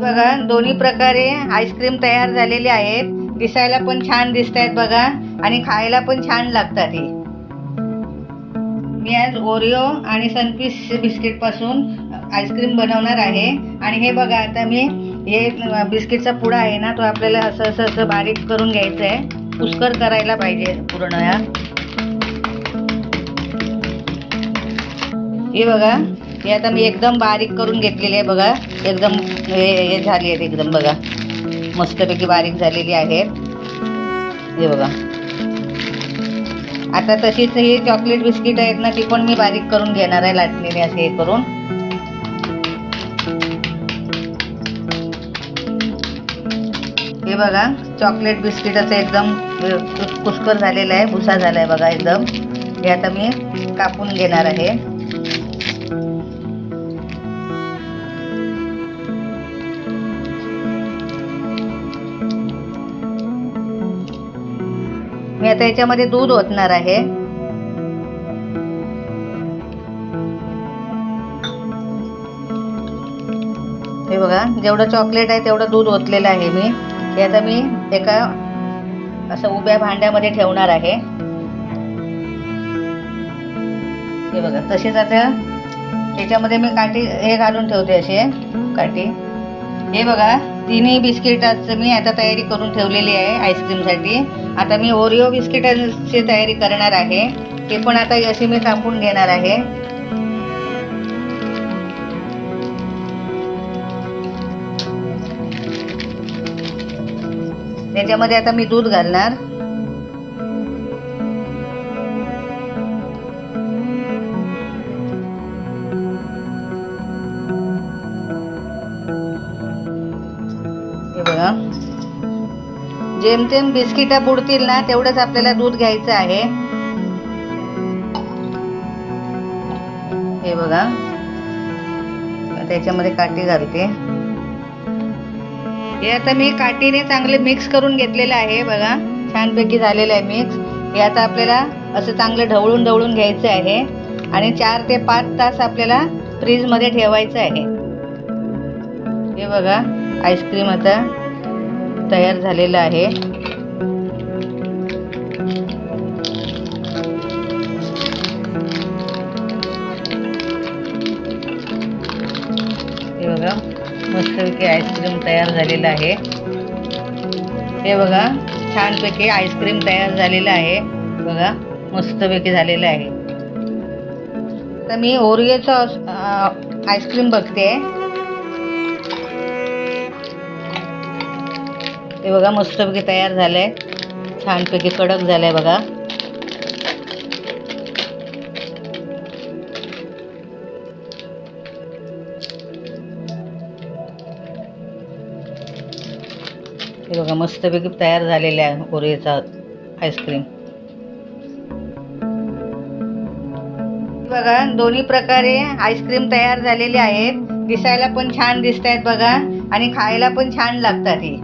बघा दोन्ही प्रकारे आईस्क्रीम तयार झालेले आहेत. दिसायला पण छान दिसत आहेत बघा आणि खायला पण छान लागतात हे. मी आज ओरिओ आणि सनपीस बिस्किटपासून आईस्क्रीम बनवणार आहे. आणि हे बघा आता मी हे बिस्किटचा पुडा आहे ना तो आपल्याला असं असं असं बारीक करून घ्यायचं आहे पुष्कर करायला पाहिजे पूर्ण या. हे बघा हे आता मी एकदम बारीक करून घेतलेली आहे बघा. एकदम हे हे झाली आहेत एकदम बघा. मस्तपैकी बारीक झालेली आहेत. हे बघा. आता तशीच ही चॉकलेट बिस्किट आहेत ना ती पण मी बारीक करून घेणार आहे लाटणीने असे हे करून. हे बघा चॉकलेट बिस्किट असं एकदम पुष्कर कुस्कर झालेलं आहे भुसा झाला आहे बघा एकदम. हे आता मी कापून घेणार आहे. मी आता याच्यामध्ये दूध ओतणार आहे. हे बघा जेवढं चॉकलेट आहे तेवढं दूध ओतलेलं आहे मी. हे आता मी एका असं उभ्या भांड्यामध्ये ठेवणार आहे. हे बघा तसेच आता त्याच्यामध्ये मी काठी हे घालून ठेवते असे काठी. हे बघा तिन्ही बिस्किटाचं मी आता तयारी करून ठेवलेली आहे आईस्क्रीमसाठी. आता मी ओरिओ बिस्किटाची तयारी करणार आहे. ते पण आता अशी मी तापून घेणार आहे. त्याच्यामध्ये आता मी दूध घालणार. हे बघा. जेमतेम बिस्किटा बुडतील ना तेवढंच आपल्याला दूध घ्यायचं आहे. हे बघा. त्याच्यामध्ये काठी घालते. हे आता मी काठीने चांगले मिक्स करून घेतलेलं आहे बघा. छानपैकी झालेलं आहे मिक्स हे आता आपल्याला असं चांगलं ढवळून ढवळून घ्यायचं आहे. आणि चार ते पाच तास आपल्याला फ्रीजमध्ये ठेवायचं आहे. हे बघा. आईस्क्रीम आता तयार झालेलं आहे. हे बघा मस्तपैकी आईस्क्रीम तयार झालेलं आहे. हे बघा छानपैकी आईस्क्रीम तयार झालेलं आहे. बघा मस्तपैकी झालेलं आहे. तर मी ओरिओचं आईस्क्रीम बघते. हे बघा मस्तपैकी तयार झालंय. छानपैकी कडक झालंय बघा. हे बघा मस्तपैकी तयार झालेलं आहे ओरिओचा आईस्क्रीम. बघा दोन्ही प्रकारे आईस्क्रीम तयार झालेले आहेत. दिसायला पण छान दिसत आहेत बघा आणि खायला पण छान लागतात ही.